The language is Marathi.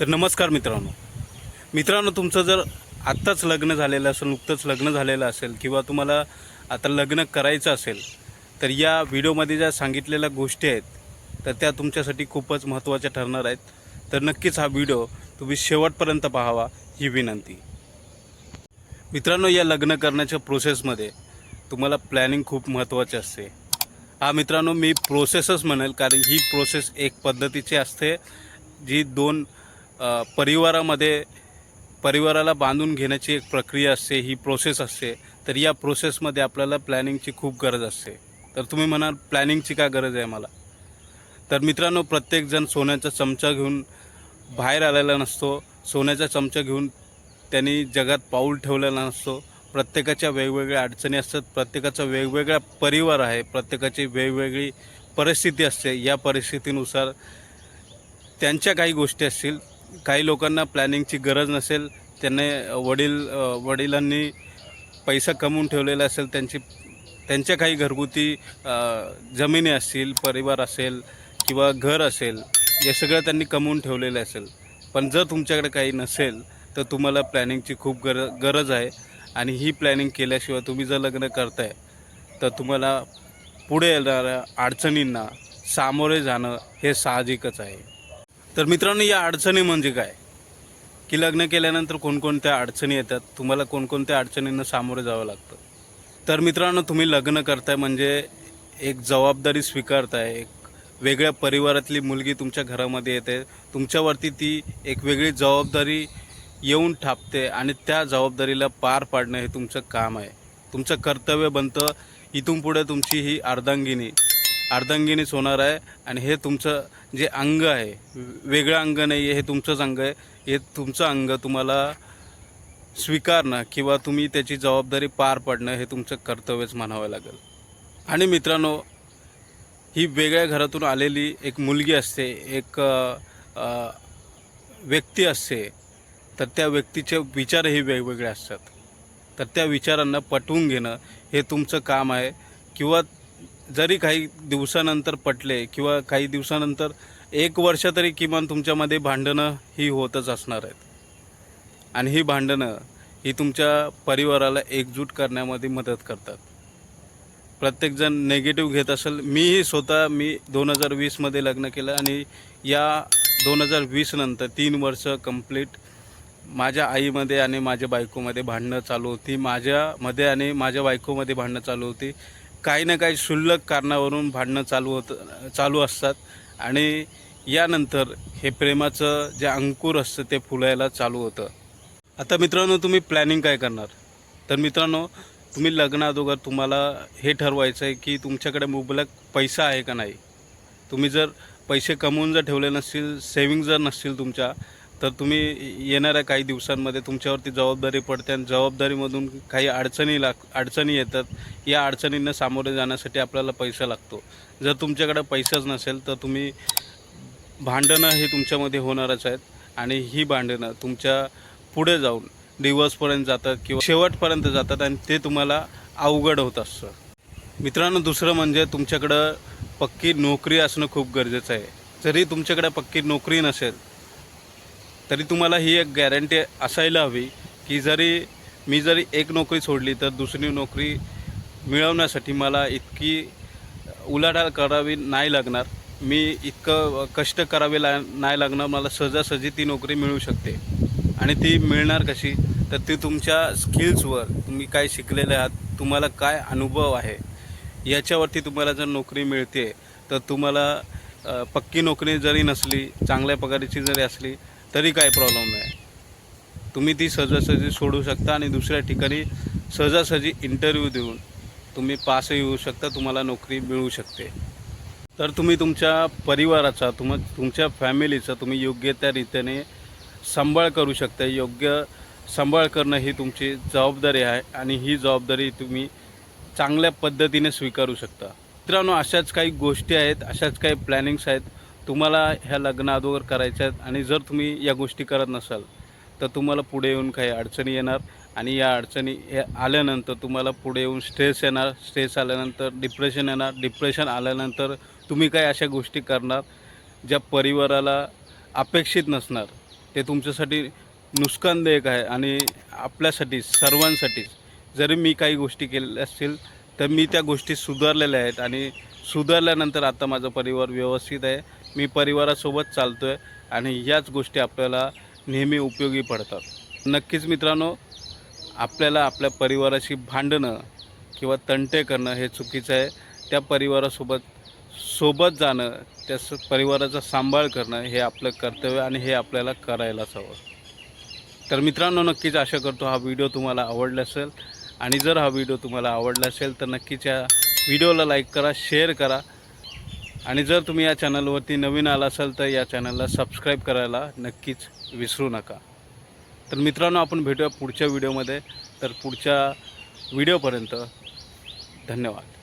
तर नमस्कार मित्रांनो. मित्रांनो तुमचं जर आत्ताच लग्न झालेलं असेल नुकतंच लग्न झालेलं असेल किंवा तुम्हाला आता लग्न करायचं असेल तर या व्हिडिओमध्ये ज्या सांगितलेल्या गोष्टी आहेत तर त्या तुमच्यासाठी खूपच महत्त्वाच्या ठरणार आहेत. तर नक्कीच हा व्हिडिओ तुम्ही शेवटपर्यंत पाहावा ही विनंती. मित्रांनो या लग्न करण्याच्या प्रोसेसमध्ये तुम्हाला प्लॅनिंग खूप महत्त्वाची असते. हा मित्रांनो मी प्रोसेसच म्हणेल कारण ही प्रोसेस एक पद्धतीची असते जी दोन परिवारामध्ये परिवाराला बांधून घेण्याची एक प्रक्रिया असते ही प्रोसेस असते. तर या प्रोसेसमध्ये आपल्याला प्लॅनिंगची खूप गरज असते. तर तुम्ही म्हणाल प्लॅनिंगची काय गरज आहे मला? तर मित्रांनो प्रत्येकजण सोन्याचा चमचा घेऊन बाहेर आलेला नसतो. सोन्याचा चमचा घेऊन त्यांनी जगात पाऊल ठेवलेला नसतो. प्रत्येकाच्या वेगवेगळ्या अडचणी असतात. प्रत्येकाचा वेगवेगळा परिवार आहे. प्रत्येकाची वेगवेगळी परिस्थिती असते. या परिस्थितीनुसार त्यांच्या काही गोष्टी असतील. काही लोकांना प्लॅनिंगची गरज नसेल त्यांनी वडील वडिलांनी पैसा कमवून ठेवलेला असेल त्यांची त्यांच्या काही घरगुती जमिनी असतील परिवार असेल किंवा घर असेल हे सगळं त्यांनी कमवून ठेवलेलं असेल. पण जर तुमच्याकडे काही नसेल तर तुम्हाला प्लॅनिंगची खूप गर गरज आहे आणि ही प्लॅनिंग केल्याशिवाय तुम्ही जर लग्न करताय तर तुम्हाला पुढे येणाऱ्या अडचणींना सामोरे जाणं हे साहजिकच आहे. तर मित्रांनो या अडचणी म्हणजे काय? की लग्न केल्यानंतर कोणकोणत्या अडचणी येतात? तुम्हाला कोणकोणत्या अडचणींना सामोरे जावं लागतं? तर मित्रांनो तुम्ही लग्न करताय म्हणजे एक जबाबदारी स्वीकारताय एक वेगळ्या परिवारातली मुलगी तुमच्या घरामध्ये येते तुमच्यावरती ती एक वेगळी जबाबदारी येऊन ठापते आणि त्या जबाबदारीला पार पाडणं हे तुमचं काम आहे. तुमचं कर्तव्य बनतं. इथून पुढे तुमची ही अर्धांगिनी अर्धांगिनीच होणार आहे आणि हे तुमचं जे अंग आहे वेगळं अंग नाही आहे हे तुमचंच अंग आहे. हे तुमचं अंग तुम्हाला स्वीकारणं किंवा तुम्ही त्याची जबाबदारी पार पाडणं हे तुमचं कर्तव्यच म्हणावं लागेल. आणि मित्रांनो ही वेगळ्या घरातून आलेली एक मुलगी असते एक व्यक्ती असते तर त्या व्यक्तीचे विचारही वेगवेगळे असतात. तर त्या विचारांना पटवून घेणं हे तुमचं काम आहे किंवा जरी काही दिवसानंतर पटले किंवा काही दिवसानंतर एक वर्ष तरी किमान तुमच्यामध्ये भांडणं ही होतच असणार आहेत. आणि ही भांडणं ही तुमच्या परिवाराला एकजूट करण्यामध्ये मदत करतात. प्रत्येकजण नेगेटिव्ह घेत असेल मीही स्वतः मी दोन हजार वीसमध्ये लग्न केलं आणि या दोन हजार वीसनंतर तीन वर्ष कंप्लीट माझ्या आईमध्ये आणि माझ्या बायकोमध्ये भांडणं चालू होती. माझ्यामध्ये आणि माझ्या बायकोमध्ये भांडणं चालू होती. काही ना काही क्षुल्लक कारणावरून भांडणं चालू होतं चालू असतात. आणि यानंतर हे प्रेमाचं जे अंकुर असतं ते फुलायला चालू होतं. आता मित्रांनो तुम्ही प्लॅनिंग काय करणार? तर मित्रांनो तुम्ही लग्नाअगोदर तुम्हाला हे ठरवायचं आहे की तुमच्याकडे मुबलक पैसा आहे का नाही? तुम्ही जर पैसे कमवून जर ठेवले नसतील सेविंग जर नसतील तुमच्या तर तुम्ही येणाऱ्या काही दिवसांमध्ये तुमच्यावरती जबाबदारी पडते आणि जबाबदारीमधून काही अडचणी लाग अडचणी येतात या अडचणींना सामोरे जाण्यासाठी आपल्याला पैसा लागतो. जर तुमच्याकडे पैसाच नसेल तर तुम्ही भांडणं हे तुमच्यामध्ये होणारच आहेत आणि ही भांडणं तुमच्यापुढे जाऊन डिवोर्सपर्यंत जातात किंवा शेवटपर्यंत जातात आणि ते तुम्हाला अवघड होत असतं. मित्रांनो दुसरं म्हणजे तुमच्याकडं पक्की नोकरी असणं खूप गरजेचं आहे. जरी तुमच्याकडे पक्की नोकरी नसेल तरी तुम्हाला ही एक गॅरंटी असायला हवी की जरी मी जरी एक नोकरी सोडली तर दुसरी नोकरी मिळवण्यासाठी मला इतकी उलाढाल करावी नाही लागणार. मी इतकं कष्ट करावे ला नाही लागणार. मला सहजासहजी ती नोकरी मिळू शकते. आणि ती मिळणार कशी? तर ती तुमच्या स्किल्सवर तुम्ही काय शिकलेले आहात तुम्हाला काय अनुभव आहे याच्यावरती तुम्हाला जर नोकरी मिळते तर तुम्हाला पक्की नोकरी जरी नसली चांगल्या पगारीची जरी असली तरी काय प्रॉब्लेम नाही. तुम्ही ती सहजासहजी सोडू शकता आणि दुसऱ्या ठिकाणी सहजासहजी इंटरव्ह्यू देऊन तुम्ही पासही होऊ शकता तुम्हाला नोकरी मिळू शकते. तर तुम्ही तुमच्या परिवाराचा तुम तुमच्या फॅमिलीचा तुम्ही योग्य त्या रीतीने सांभाळ करू शकता. योग्य सांभाळ करणं ही तुमची जबाबदारी आहे आणि ही जबाबदारी तुम्ही चांगल्या पद्धतीने स्वीकारू शकता. मित्रांनो अशाच काही गोष्टी आहेत अशाच काही प्लॅनिंग्स आहेत तुम्हाला ह्या लग्न अगोदर करायच्या आहेत आणि जर तुम्ही या गोष्टी करत नसाल तर तुम्हाला पुढे येऊन काही अडचणी येणार आणि या अडचणी आल्यानंतर तुम्हाला पुढे येऊन स्ट्रेस येणार. स्ट्रेस आल्यानंतर डिप्रेशन येणार. डिप्रेशन आल्यानंतर तुम्ही काही अशा गोष्टी करणार ज्या परिवाराला अपेक्षित नसणार? ते तुमच्यासाठी नुकसानदायक आहे आणि आपल्यासाठी सर्वांसाठीच जरी मी काही गोष्टी केलेल्या असतील तर मी त्या गोष्टी सुधारलेल्या आहेत आणि सुधारल्यानंतर आता माझा परिवार व्यवस्थित आहे. मी परिवारासोबत चालतो आहे आणि याच गोष्टी आपल्याला नेहमी उपयोगी पडतात. नक्कीच मित्रांनो आपल्याला आपल्या परिवाराशी भांडणं किंवा तंटे करणं हे चुकीचं आहे. त्या परिवारासोबत सोबत जाणं त्या स- परिवाराचा सांभाळ करणं हे आपलं कर्तव्य आणि हे आपल्याला करायलाच हवं. तर मित्रांनो नक्कीच आशा करतो हा व्हिडिओ तुम्हाला आवडला असेल. आणि जर हा व्हिडिओ तुम्हाला आवडला असेल तर नक्कीच या व्हिडिओला लाईक करा शेअर करा. आणि जर तुम्ही या चॅनलवरती नवीन आला असाल तर या चॅनलला सबस्क्राईब करायला नक्कीच विसरू नका. तर मित्रांनो आपण भेटूया पुढच्या व्हिडिओमध्ये. तर पुढच्या व्हिडिओपर्यंत धन्यवाद.